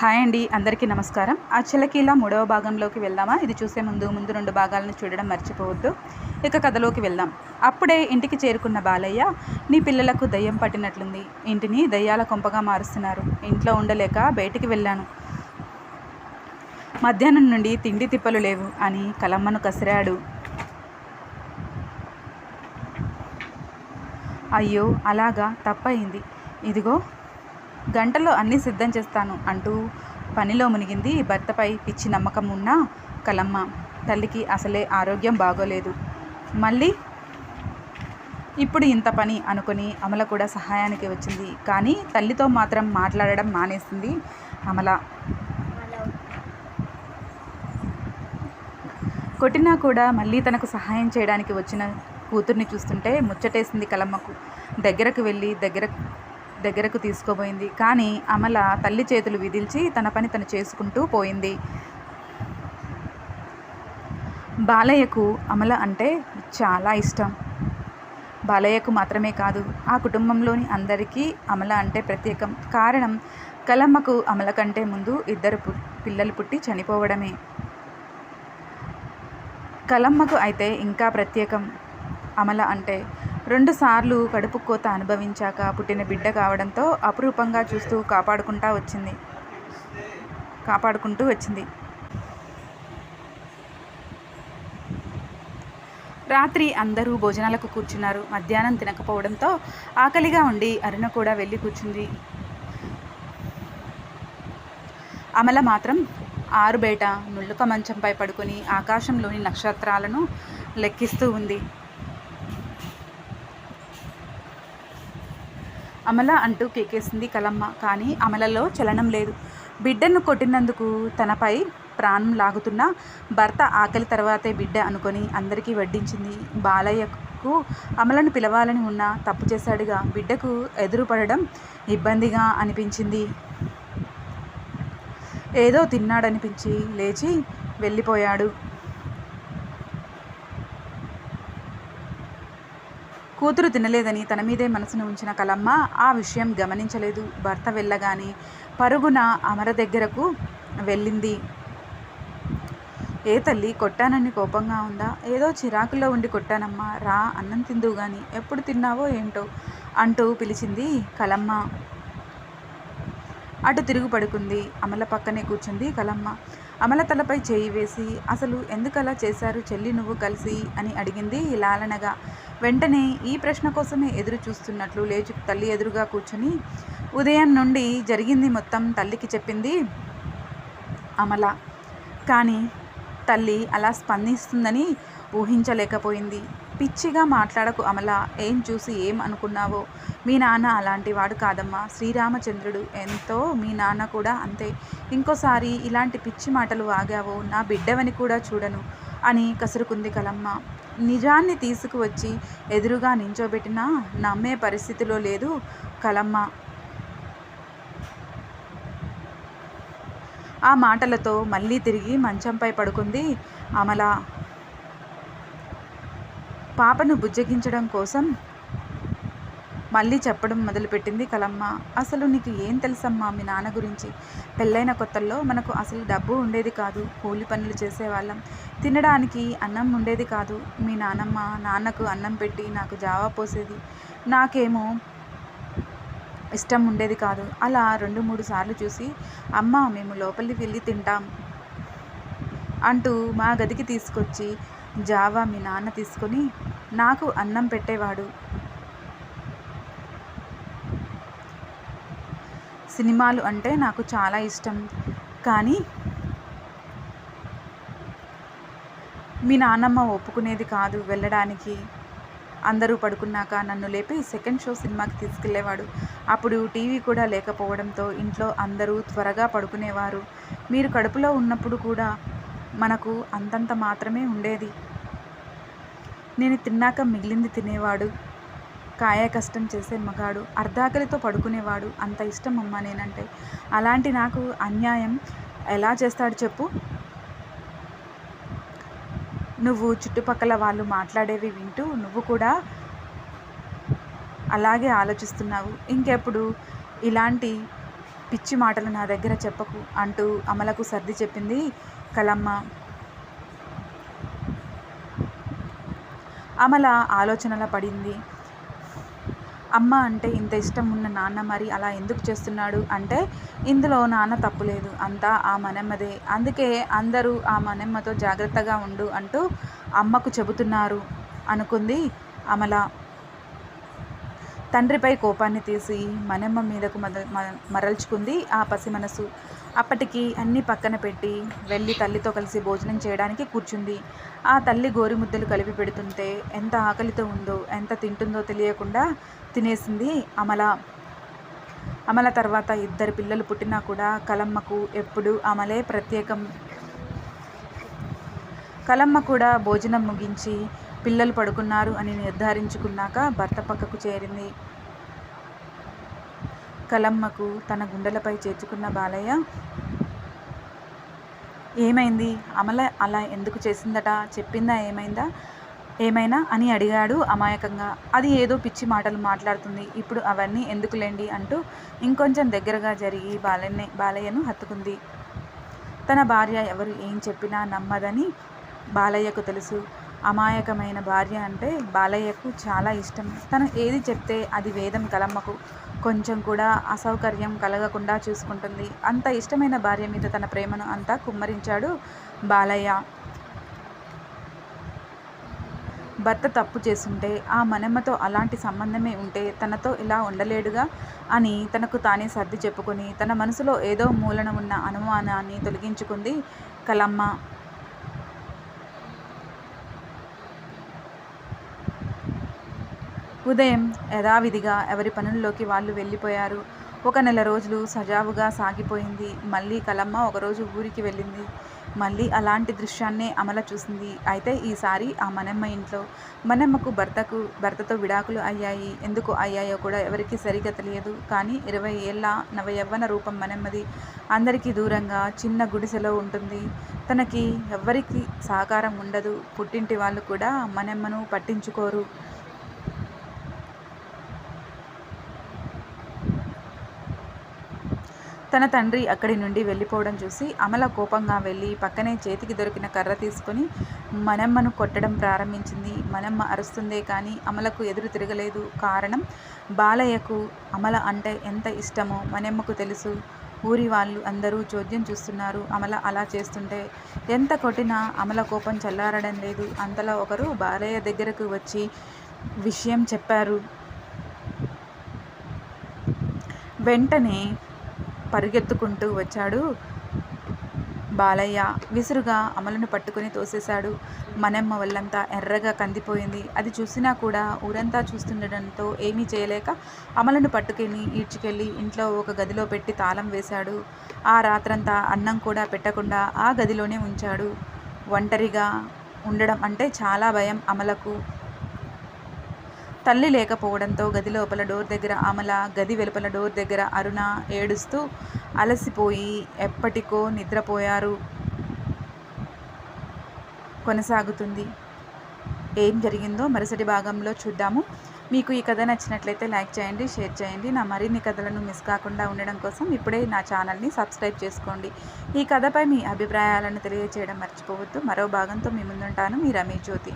Hi అండి అందరికీ నమస్కారం. ఆ చిలకీల మూడవ భాగంలోకి వెళ్దామా? ఇది చూసే ముందు ముందు రెండు భాగాలను చూడడం మర్చిపోవద్దు. ఇక కథలోకి వెళ్దాం. అప్పుడే ఇంటికి చేరుకున్న బాలయ్య నీ పిల్లలకు దయ్యం పట్టినట్లుంది. ఇంటిని దయ్యాల కొంపగా మారుస్తున్నారు. ఇంట్లో ఉండలేక బయటికి వెళ్ళాను. మధ్యాహ్నం నుండి తిండి తిప్పలు లేవు అని కలమ్మను కసిరాడు. అయ్యో అలాగా? తప్పయింది. ఇదిగో గంటలో అన్నీ సిద్ధం చేస్తాను అంటూ పనిలో మునిగింది భర్తపై పిచ్చి నమ్మకం ఉన్న కలమ్మ. తల్లికి అసలే ఆరోగ్యం బాగోలేదు. మళ్ళీ ఇప్పుడు ఇంత పని అనుకుని అమల కూడా సహాయానికి వచ్చింది. కానీ తల్లితో మాత్రం మాట్లాడడం మానేసింది అమల. కొట్టినా కూడా మళ్ళీ తనకు సహాయం చేయడానికి వచ్చిన కూతుర్ని చూస్తుంటే ముచ్చటేసింది కలమ్మకు. దగ్గరకు వెళ్ళి దగ్గర దగ్గరకు తీసుకోబోయింది. కానీ అమల తల్లి చేతులు విదిల్చి తన పని తను చేసుకుంటూ పోయింది. బాలయ్యకు అమల అంటే చాలా ఇష్టం. బాలయ్యకు మాత్రమే కాదు ఆ కుటుంబంలోని అందరికీ అమల అంటే ప్రత్యేకం. కారణం కలమ్మకు అమల కంటే ముందు ఇద్దరు పు పిల్లలు పుట్టి చనిపోవడమే. కలమ్మకు అయితే ఇంకా ప్రత్యేకం. అమల అంటే రెండుసార్లు కడుపు కోత అనుభవించాక పుట్టిన బిడ్డ కావడంతో అపురూపంగా చూస్తూ కాపాడుకుంటా వచ్చింది. కాపాడుకుంటూ వచ్చింది. రాత్రి అందరూ భోజనాలకు కూర్చున్నారు. మధ్యాహ్నం తినకపోవడంతో ఆకలిగా ఉండి అరుణ కూడా వెళ్ళి కూర్చుంది. అమల మాత్రం ఆరు బయట నుళ్ళుక మంచంపై పడుకొని ఆకాశంలోని నక్షత్రాలను లెక్కిస్తూ ఉంది. అమల అంటూ కేకేసింది కలమ్మ. కానీ అమలలో చలనం లేదు. బిడ్డను కొట్టినందుకు తనపై ప్రాణం లాగుతున్న భర్త ఆకలి తర్వాతే బిడ్డ అనుకొని అందరికీ వడ్డించింది. బాలయ్యకు అమలను పిలవాలని ఉన్న తప్పు చేశాడుగా. బిడ్డకు ఎదురుపడడం ఇబ్బందిగా అనిపించింది. ఏదో తిన్నాడనిపించి లేచి వెళ్ళిపోయాడు. కూతురు తినలేదని తన మీదే మనసును ఉంచిన కలమ్మ ఆ విషయం గమనించలేదు. భర్త వెళ్ళగానే పరుగున అమర దగ్గరకు వెళ్ళింది. ఏ తల్లి కొట్టానని కోపంగా ఉందా? ఏదో చిరాకులో ఉండి కొట్టానమ్మా రా అన్నం తిందువు గాని ఎప్పుడు తిన్నావో ఏంటో అంటూ పిలిచింది కలమ్మ. అటు తిరుగు పడుకుంది. అమల పక్కనే కూర్చుంది కలమ్మ. అమల తలపై చేయి వేసి అసలు ఎందుకలా చేశారు చెల్లి నువ్వు కలిసి? అని అడిగింది లాలనగా. వెంటనే ఈ ప్రశ్న కోసమే ఎదురు చూస్తున్నట్లు లేచి తల్లి ఎదురుగా కూర్చుని ఉదయం నుండి జరిగింది మొత్తం తల్లికి చెప్పింది అమల. కానీ తల్లి అలా స్పందిస్తుందని ఊహించలేకపోయింది. పిచ్చిగా మాట్లాడకు అమల ఏం చూసి ఏం అనుకున్నావో? మీ నాన్న అలాంటి వాడు కాదమ్మా శ్రీరామచంద్రుడు. ఎంతో మీ నాన్న కూడా అంతే. ఇంకోసారి ఇలాంటి పిచ్చి మాటలు ఆగావో నా బిడ్డవని కూడా చూడను అని కసురుకుంది కలమ్మ. నిజాన్ని తీసుకువచ్చి ఎదురుగా నించోబెట్టినా నమ్మే పరిస్థితిలో లేదు కలమ్మ. ఆ మాటలతో మళ్ళీ తిరిగి మంచంపై పడుకుంది అమల. పాపను బుజ్జగించడం కోసం మళ్ళీ చెప్పడం మొదలుపెట్టింది కలమ్మ. అసలు నీకు ఏం తెలుసమ్మా మీ నాన్న గురించి? పెళ్ళైన కొత్తల్లో మనకు అసలు డబ్బు ఉండేది కాదు. కూలి పనులు చేసేవాళ్ళం. తినడానికి అన్నం ఉండేది కాదు. మీ నానమ్మ నాన్నకు అన్నం పెట్టి నాకు జావా పోసేది. నాకేమో ఇష్టం ఉండేది కాదు. అలా రెండు మూడు సార్లు చూసి అమ్మ మేము లోపలికి వెళ్ళి తింటాం అంటూ మా గదికి తీసుకొచ్చి జావా మీ నాన్న తీసుకొని నాకు అన్నం పెట్టేవాడు. సినిమాలు అంటే నాకు చాలా ఇష్టం. కానీ మీ నాన్నమ్మ ఒప్పుకునేది కాదు వెళ్ళడానికి. అందరూ పడుకున్నాక నన్ను లేపి సెకండ్ షో సినిమాకి తీసుకెళ్ళేవాడు. అప్పుడు టీవీ కూడా లేకపోవడంతో ఇంట్లో అందరూ త్వరగా పడుకునేవారు. మీరు కడుపులో ఉన్నప్పుడు కూడా మనకు అంతంత మాత్రమే ఉండేది. నేను తిన్నాక మిగిలింది తినేవాడు. కాయ కష్టం చేసే మగాడు. అర్ధాకలితో పడుకునేవాడు. అంత ఇష్టం అమ్మ నేనంటే. అలాంటి నాకు అన్యాయం ఎలా చేస్తాడు చెప్పు. నువ్వు చుట్టుపక్కల వాళ్ళు మాట్లాడేవి వింటూ నువ్వు కూడా అలాగే ఆలోచిస్తున్నావు. ఇంకెప్పుడు ఇలాంటి పిచ్చి మాటలు నా దగ్గర చెప్పకు అంటూ అమలకు సర్ది చెప్పింది కలమ్మ. అమల ఆలోచనల పడింది. అమ్మ అంటే ఇంత ఇష్టం ఉన్న నాన్న మరి అలా ఎందుకు చేస్తున్నాడు? అంటే ఇందులో నాన్న తప్పులేదు అంతా ఆ మనమ్మదే. అందుకే అందరూ ఆ మనమ్మతో జాగ్రత్తగా ఉండు అంటూ అమ్మకు చెబుతున్నారు అనుకుంది అమల. తండ్రిపై కోపాన్ని తీసి మనమ్మ మీదకు మద మరల్చుకుంది. ఆ పసి మనసు అప్పటికి అన్నీ పక్కన పెట్టి వెళ్ళి తల్లితో కలిసి భోజనం చేయడానికి కూర్చుంది. ఆ తల్లి గోరుముద్దలు కలిపి పెడుతుంటే ఎంత ఆకలితో ఉందో ఎంత తింటుందో తెలియకుండా తినేసింది అమల. అమల తర్వాత ఇద్దరు పిల్లలు పుట్టినా కూడా కలమ్మకు ఎప్పుడు అమలే ప్రత్యేకం. కలమ్మ కూడా భోజనం ముగించి పిల్లలు పడుకున్నారు అని నిర్ధారించుకున్నాక భర్త పక్కకు చేరింది. కలమ్మకు తన గుండెలపై చేర్చుకున్న బాలయ్య ఏమైంది? అమల అలా ఎందుకు చేసిందట? చెప్పిందా ఏమైందా? ఏమైనా? అని అడిగాడు అమాయకంగా. అది ఏదో పిచ్చి మాటలు మాట్లాడుతుంది. ఇప్పుడు అవన్నీ ఎందుకులేండి? అంటూ ఇంకొంచెం దగ్గరగా జరిగి బాలయ్య బాలయ్యను హత్తుకుంది. తన భార్య ఎవరు ఏం చెప్పినా నమ్మదని బాలయ్యకు తెలుసు. అమాయకమైన భార్య అంటే బాలయ్యకు చాలా ఇష్టం. తను ఏది చెప్తే అది వేదం కలమ్మకు. కొంచెం కూడా అసౌకర్యం కలగకుండా చూసుకుంటుంది. అంత ఇష్టమైన భార్య మీద తన ప్రేమను అంతా కుమ్మరించాడు బాలయ్య. భర్త తప్పు చేస్తుంటే ఆ మనమ్మతో అలాంటి సంబంధమే ఉంటే తనతో ఇలా ఉండలేడుగా అని తనకు తానే సర్ది చెప్పుకొని తన మనసులో ఏదో మూలన ఉన్న అనుమానాన్ని తొలగించుకుంది కలమ్మ. ఉదయం యథావిధిగా ఎవరి పనుల్లోకి వాళ్ళు వెళ్ళిపోయారు. ఒక నెల రోజులు సజావుగా సాగిపోయింది. మళ్ళీ కలమ్మ ఒకరోజు ఊరికి వెళ్ళింది. మళ్ళీ అలాంటి దృశ్యాన్నే అమల చూసింది. అయితే ఈసారి ఆ మనమ్మ ఇంట్లో మనమ్మకు భర్తకు భర్తతో విడాకులు అయ్యాయి. ఎందుకు అయ్యాయో కూడా ఎవరికి సరిగా తెలియదు. కానీ ఇరవై ఏళ్ళ నవయవ్వన రూపం మనమ్మది. అందరికీ దూరంగా చిన్న గుడిసెలో ఉంటుంది. తనకి ఎవ్వరికి సహకారం ఉండదు. పుట్టింటి వాళ్ళు కూడా మనమ్మను పట్టించుకోరు. తన తండ్రి అక్కడి నుండి వెళ్ళిపోవడం చూసి అమల కోపంగా వెళ్ళి పక్కనే చేతికి దొరికిన కర్ర తీసుకొని మనమ్మను కొట్టడం ప్రారంభించింది. మనమ్మ అరుస్తుందే కానీ అమలకు ఎదురు తిరగలేదు. కారణం బాలయ్యకు అమల అంటే ఎంత ఇష్టమో మనమ్మకు తెలుసు. ఊరి వాళ్ళు అందరూ చోద్యం చూస్తున్నారు. అమల అలా చేస్తుంటే ఎంత కొట్టినా అమల కోపం చల్లారడం లేదు. అంతలో ఒకరు బాలయ్య దగ్గరకు వచ్చి విషయం చెప్పారు. వెంటనే పరుగెత్తుకుంటూ వచ్చాడు. బాలయ్య విసురుగా అమలను పట్టుకుని తోసేశాడు. మనమ్మ వల్లంతా ఎర్రగా కందిపోయింది. అది చూసినా కూడా ఊరంతా చూస్తుండడంతో ఏమీ చేయలేక అమలను పట్టుకుని ఈడ్చుకెళ్ళి ఇంట్లో ఒక గదిలో పెట్టి తాళం వేశాడు. ఆ రాత్రంతా అన్నం కూడా పెట్టకుండా ఆ గదిలోనే ఉంచాడు. ఒంటరిగా ఉండడం అంటే చాలా భయం అమలకు. తల్లి లేకపోవడంతో గది లోపల డోర్ దగ్గర అమల గది వెలుపల డోర్ దగ్గర అరుణ ఏడుస్తూ అలసిపోయి ఎప్పటికో నిద్రపోయారు. కొనసాగుతుంది. ఏం జరిగిందో మరుసటి భాగంలో చూద్దాము. మీకు ఈ కథ నచ్చినట్లయితే లైక్ చేయండి షేర్ చేయండి. నా మరిన్ని కథలను మిస్ కాకుండా ఉండడం కోసం ఇప్పుడే నా ఛానల్ని సబ్స్క్రైబ్ చేసుకోండి. ఈ కథపై మీ అభిప్రాయాలను తెలియజేయడం మర్చిపోవద్దు. మరో భాగంతో మీ ముందుంటాను. మీ రమేష్ జ్యోతి.